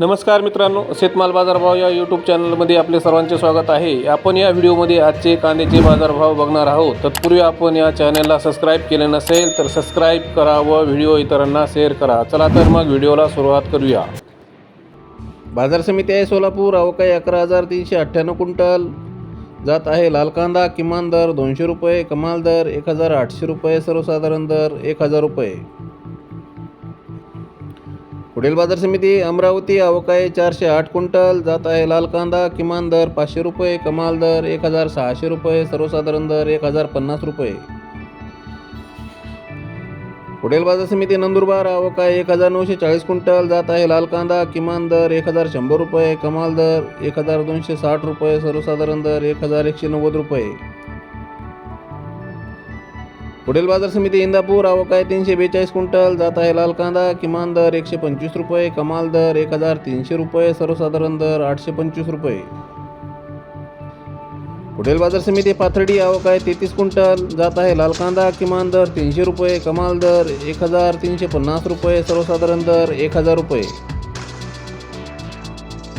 नमस्कार मित्रांनो शेतमाल बाजारभाव या यूट्यूब चॅनलमध्ये आपले सर्वांचे स्वागत आहे. आपण या व्हिडिओमध्ये आजचे कांद्याचे बाजारभाव बघणार आहोत. तत्पूर्वी आपण या चॅनलला सबस्क्राईब केले नसेल तर सबस्क्राईब करा व व्हिडिओ इतरांना शेअर करा. चला तर मग व्हिडिओला सुरुवात करूया. बाजार समिती आहे सोलापूर अवकाळी अकरा हजार तीनशे अठ्ठ्याण्णव क्विंटल. जात आहे लाल कांदा किमान दर दोनशे रुपये कमाल दर एक हजार आठशे रुपये सर्वसाधारण दर एक हजार रुपये. पुढील बाजार समिती अमरावती अवकाळी चारशे आठ क्विंटल जात आहे लाल कांदा किमान दर पाचशे रुपये कमाल दर एक हजार सहाशे रुपये सर्वसाधारण दर एक हजार पन्नास रुपये. पुढील बाजार समिती नंदुरबार अवकाळी एक हजार नऊशे चाळीस क्विंटल जात आहे लाल कांदा किमान दर एक हजार शंभर रुपये कमाल दर एक हजार दोनशे साठ रुपये सर्वसाधारण दर एक हजार एकशे नव्वद रुपये. पुढील बाजार समिती इंदापूर आवक आहे तीनशे बेचाळीस क्विंटल जात आहे लाल कांदा किमान दर एकशे पंचवीस रुपये कमाल दर एक हजार तीनशे रुपये सर्वसाधारण दर आठशे पंचवीस रुपये. पुढील बाजार समिती पाथर्डी आवक आहे तेहतीस क्विंटल जात आहे लाल कांदा किमान दर तीनशे रुपये कमाल दर एक हजार तीनशे पन्नास रुपये सर्वसाधारण दर एक हजार रुपये.